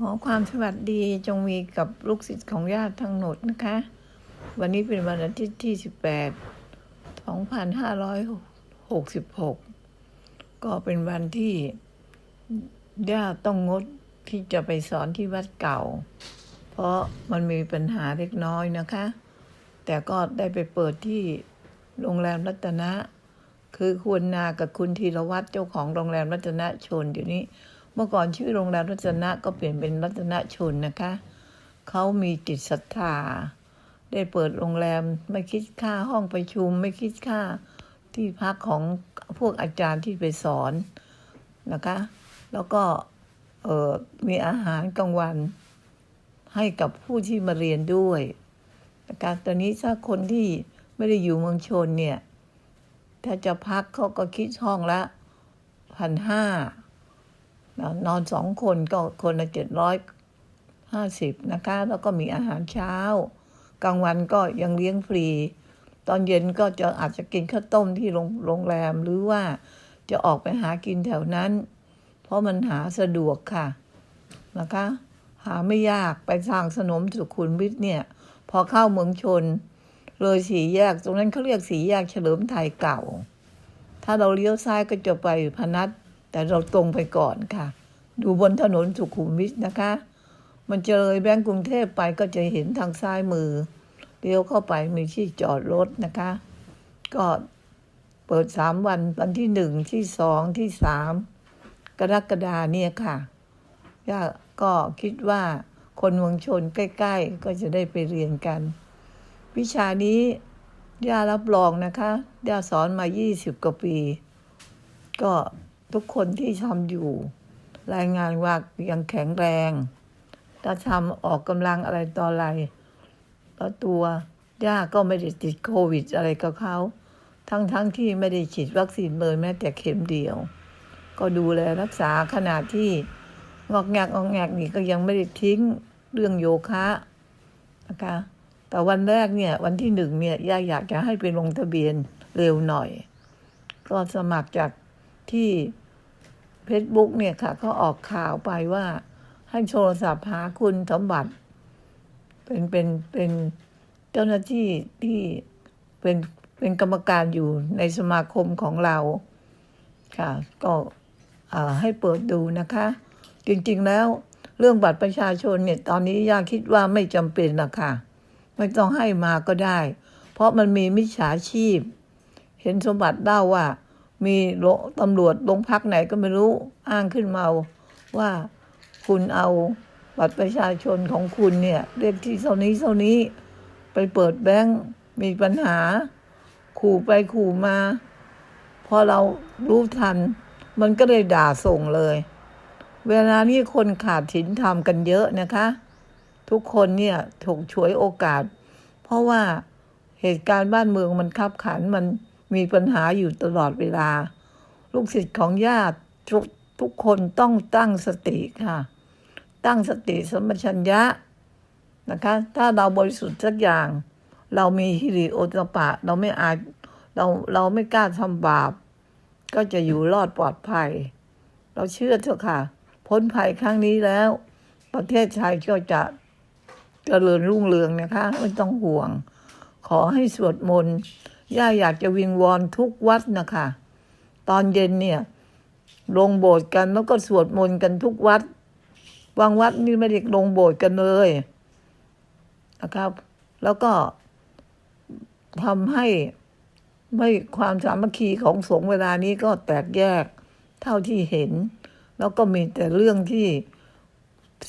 ขอความสวัสดีจงมีกับลูกศิษย์ของญาติทั้งหมดนะคะ วันนี้เป็นวันอาทิตย์ที่ 18 2566 ก็เป็นวันที่ญาติต้องงดที่จะไปสอนที่วัดเก่า เพราะมันมีปัญหาเล็กน้อยนะคะ แต่ก็ได้ไปเปิดที่โรงแรมรัตนะ คือคุณนากับคุณธีรวัตรเจ้าของโรงแรมรัตนะชนเดี๋ยวนี้ เมื่อก่อนชื่อโรงแรมรัตนะก็เปลี่ยนเป็นรัตนชนนะคะ เขามีจิตศรัทธา ได้เปิดโรงแรมไม่คิดค่าห้องประชุม ไม่คิดค่าที่พักของพวกอาจารย์ที่ไปสอนนะคะ แล้วก็เออมีอาหารกลางวันให้กับผู้ที่มาเรียนด้วยนะคะตอนนี้ถ้าคนที่ไม่ได้อยู่เมืองชนเนี่ย ถ้าจะพักเขาก็คิดห้องละพันห้า นอนสองคนก็คนละเจ็ดร้อยห้าสิบนะคะ แล้วก็มีอาหารเช้า กลางวันก็ยังเลี้ยงฟรี ตอนเย็นก็จะอาจจะกินข้าวต้มที่โรงงแรมหรือว่าจะออกไปหากินแถวนั้น เพราะมันหาสะดวกค่ะนะคะ หาไม่ยากไปทางสนมสุขุมวิทเนี่ย พอเข้าเมืองชน เลยสีแยกตรงนั้นเขาเรียกสีแยกเฉลิมไทยเก่า ถ้าเราเลี้ยวซ้ายก็จะไปพนัส แต่เราตรงไปก่อนค่ะ ดูบนถนนสุขุมวิทนะคะ มันจะเลยแบงก์กรุงเทพไปก็จะเห็นทางซ้ายมือเลี้ยวเข้าไปมีที่จอดรถนะคะ ก็เปิดสามวันวันที่หนึ่งที่สองที่สามกรกฎาเนี่ยค่ะย่าก็คิดว่าคนเมืองชนใกล้ ๆ ก็จะได้ไปเรียนกัน วิชานี้ย่ารับรองนะคะย่าสอนมา 20 กว่าปี ก็ ทุกคนที่ทำอยู่ รายงานว่ายังแข็งแรงถ้าทำออกกำลังอะไรต่ออะไรแล้วตัวย่าก็ไม่ได้ติดโควิดอะไรกับเขาทั้งๆทที่ไม่ได้ฉีดวัคซีนเลยแม้แต่เข็มเดียว ก็ดูแลรักษาขนาดที่งอกแงกงอกแงกนี่ก็ยังไม่ได้ทิ้งเรื่องโยคะนะคะแต่วันแรกเนี่ยวันที่หนึ่งเนี่ยย่าอยากจะให้ไปลงทะเบียนเร็วหน่อย ก็สมัครจาก ที่ Facebook เนี่ยค่ะเขาออกข่าวไปว่า ให้โทรศัพท์หาคุณสมบัติ เป็นเป็นเป็นเจ้าหน้าที่ที่เป็นเป็นกรรมการอยู่ในสมาคมของเรา ค่ะ ก็ให้เปิดดูนะคะ จริงๆแล้วเรื่องบัตรประชาชนเนี่ย ตอนนี้ย่าคิดว่าไม่จำเป็นนะค่ะ ไม่ต้องให้มาก็ได้ เพราะมันมีมิจฉาชีพ เห็นสมบัติเล่าว่า มีโรตำรวจโรงพักไหนก็ไม่รู้อ้างขึ้นมาว่าคุณเอาบัตรประชาชนของคุณเนี่ยเลขที่เท่านี้เท่านี้ไปเปิดแบงก์มีปัญหา ขู่ไปขู่มา พอเรารู้ทัน มันก็เลยด่าส่งเลย เวลานี้คนขาดถินทำกันเยอะนะคะ ทุกคนเนี่ยถูกฉวยโอกาส เพราะว่าเหตุการณ์บ้านเมืองมันคับขันมัน มีปัญหาอยู่ตลอดเวลา ลูกศิษย์ของญาติทุกทุกคนต้องตั้งสติค่ะ ตั้งสติสมปชัญญะนะคะ ถ้าเราบริสุทธิ์สักอย่าง เรามีฮิริโอตปะ เราไม่อาจเราเราไม่กล้าทำบาป ก็จะอยู่รอดปลอดภัย เราเชื่อเถอะค่ะ พ้นภัยครั้งนี้แล้ว ประเทศไทยก็จะเจริญรุ่งเรืองนะคะ ไม่ต้องห่วง ขอให้สวดมนต์ ย่าอยากจะวิงวอนทุกวัดนะคะ ตอนเย็นเนี่ยลงโบสถ์กันแล้วก็สวดมนต์กันทุกวัดบางวัดนี่ไม่ได้ลงโบสถ์กันเลยนะครับ แล้วก็ทำให้ไม่ความสามัคคีของสงฆ์เวลานี้ก็แตกแยกเท่าที่เห็น แล้วก็มีแต่เรื่องที่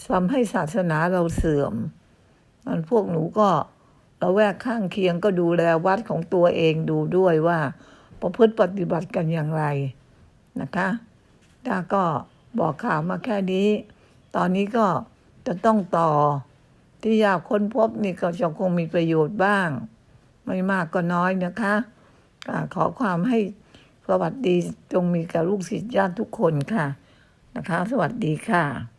ทำให้ศาสนาเราเสื่อม มันพวกหนูก็ เราแวกข้างเคียงก็ดูแลวัดของตัวเองดูด้วยว่าประพฤติปฏิบัติกันอย่างไรนะคะดาก็บอกข่าวมาแค่นี้ ตอนนี้ก็จะต้องต่อที่อยากค้นพบนี่ก็จะคงมีประโยชน์บ้าง ไม่มากก็น้อยนะคะอาขอความให้สวัสดีจงมีกับลูกศิษย์ญาติทุกคนค่ะนะคะ สวัสดีค่ะ